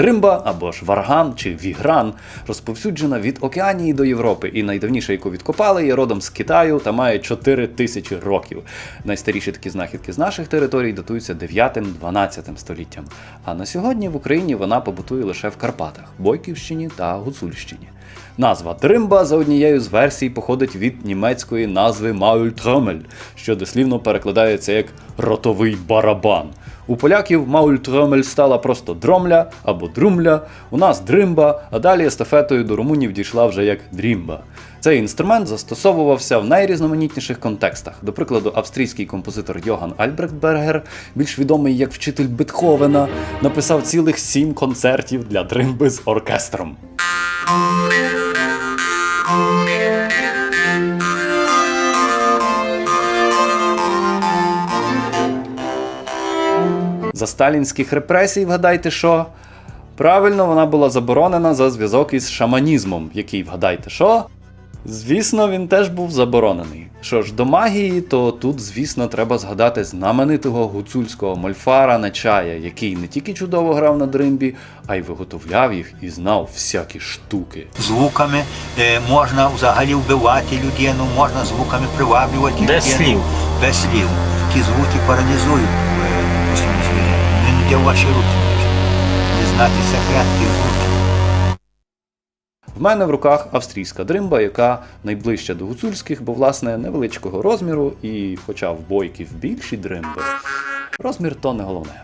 Дримба або ж варган чи вігран розповсюджена від Океанії до Європи, і найдавніша, яку відкопали, є родом з Китаю та має 4 тисячі років. Найстаріші такі знахідки з наших територій датуються 9-12 століттям. А на сьогодні в Україні вона побутує лише в Карпатах, Бойківщині та Гуцульщині. Назва Дримба за однією з версій походить від німецької назви Маультромель, що дослівно перекладається як ротовий барабан. У поляків Маультромель стала просто дромля або друмля, у нас дримба, а далі естафетою до румунів дійшла вже як дрімба. Цей інструмент застосовувався в найрізноманітніших контекстах. До прикладу, австрійський композитор Йоган Альбрехтбергер, більш відомий як вчитель Бетховена, написав цілих сім концертів для дримби з оркестром. За сталінських репресій, вгадайте що? Правильно, вона була заборонена за зв'язок із шаманізмом, який, вгадайте що? Звісно, він теж був заборонений. Що ж до магії, то тут, звісно, треба згадати знаменитого гуцульського мольфара Нечая, який не тільки чудово грав на дримбі, а й виготовляв їх і знав всякі штуки. звуками е, можна взагалі вбивати людину, можна звуками приваблювати Без людину. слів. Без слів. Ті звуки паралізують е. Він йде в ваші руки. Дізнати секрет тих звуків. В мене в руках австрійська дримба, яка найближча до гуцульських, бо власне невеличкого розміру, і хоча в бойків більші дримби, розмір то не головне.